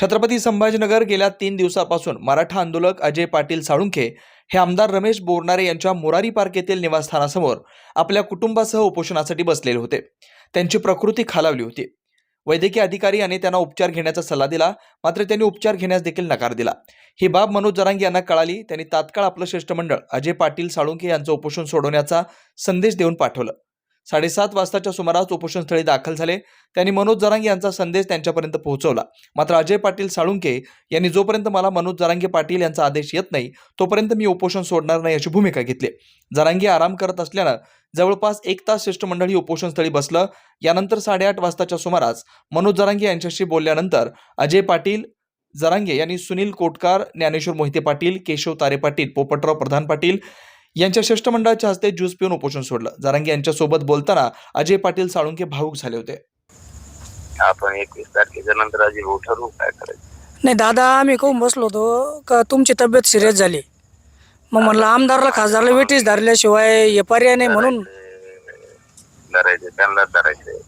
छत्रपती संभाजीनगर गेल्या तीन दिवसापासून मराठा आंदोलक अजय पाटील साळुंखे हे आमदार रमेश बोरनारे यांच्या मोरारी पार्क येथील निवासस्थानासमोर आपल्या कुटुंबासह उपोषणासाठी बसलेले होते. त्यांची प्रकृती खालावली होती. वैद्यकीय अधिकारी यांनी त्यांना उपचार घेण्याचा सल्ला दिला मात्र त्यांनी उपचार घेण्यास देखील नकार दिला. ही बाब मनोज जरांगी यांना कळाली. त्यांनी तात्काळ आपलं शिष्टमंडळ अजय पाटील साळुंखे यांचं उपोषण सोडवण्याचा संदेश देऊन पाठवलं. साडेसात वाजताच्या सुमारास उपोषणस्थळी दाखल झाले. त्यांनी मनोज जरांगे यांचा संदेश त्यांच्यापर्यंत पोहोचवला. मात्र अजय पाटील साळुंके यांनी जोपर्यंत मला मनोज जरांगे पाटील यांचा आदेश येत नाही तोपर्यंत मी उपोषण सोडणार नाही अशी भूमिका घेतली. जरांगे आराम करत असल्यानं जवळपास एक तास शिष्टमंडळ ही उपोषणस्थळी बसलं. यानंतर साडेआठ वाजताच्या सुमारास मनोज जरांगे यांच्याशी बोलल्यानंतर अजय पाटील जरांगे यांनी सुनील कोटकार ज्ञानेश्वर मोहिते पाटील केशव तारे पाटील पोपटराव प्रधान पाटील यांच्या शिष्टमंडळाच्या हस्ते ज्यूस पिऊन उपोषण सोडलं. जरांगे यांच्यासोबत बोलताना अजय पाटील साळुंके भाऊक झाले होते. आपण एकवीस तारखेच्या नंतर भाऊ ठरवू काय करायचं? नाही दादा आम्ही कहून बसलो होतो. का तुमची तब्येत सिरियस झाली. मग म्हणलं आमदारला खासदारला वेटीस धरल्याशिवाय हे पर्याय नाही म्हणून. धरायचे त्यांना धरायचे.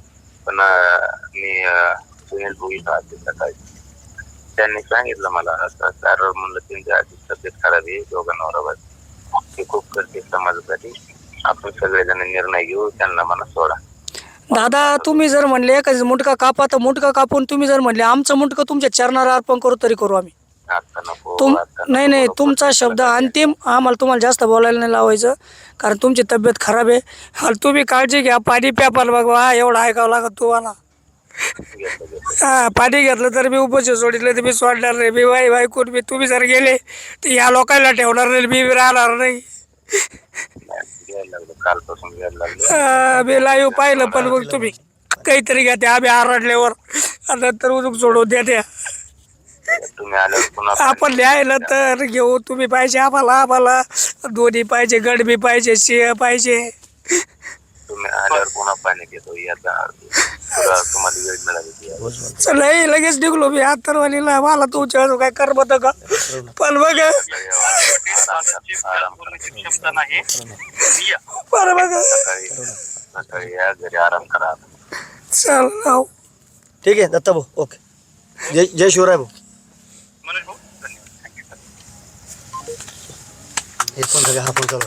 पण अं, मी अं, सुनील आले सकाळी. त्यांनी सांगितलं मला असं म्हणलं त्यांची आधी तब्येत खराब आहे दोघांना बरोबर ते खूप करते समाजासाठी आपण सगळेजण निर्णय घेऊ त्यांना मला सोडा दादा तुम्ही जर म्हणले एखादी मुंडका कापा तर मुंडका कापून तुम्ही जर म्हणले आमचं मुंडकं तुमच्या चरणाला अर्पण करू तरी करू आम्ही आता नको तुम आता नको, नाही नाही नको. तुमचा शब्द अंतिम आम्हाला तुम्हाला जास्त बोलायला नाही लावायचं कारण तुमची तब्येत खराब आहे तुम्ही काळजी घ्या पाणी प्यापाल बघा एवढं ऐकावं लागत तुम्हाला. हा पाणी घेतलं तर मी उपस्थित सोडितलं तर मी सोडणार नाही. मी वाई वाई कोण मी तुम्ही जर गेले तर या लोकांना ठेवणार नाही मी राहणार नाही. हा, मी लाईव्ह पाहिलं पण मग तुम्ही काहीतरी घ्या ते आम्ही आरडल्यावर. आणि नंतर उजूक सोडून द्या त्या. तुम्ही आल्यावर पुन्हा आपण लिहायला तर घेऊ तुम्ही पाहिजे आम्हाला आम्हाला. दोन्ही पाहिजे गडबी पाहिजे सिंह पाहिजे. आल्यावर पुन्हा पाणी घेतो. याचा तुला तुम्हाला वेळ मिळाली की यायला. चला हे लगेच निघलो मी. आतरवालीला मला तुमच्या काय करमत का? पण बघ. बरं बघ. सकाळी सकाळी या घरी आराम करा. चल लाव ठीक आहे दत्ता भाऊ ओके. जय जय शिवराय भाऊ. हे पण सगळं हा पण चालू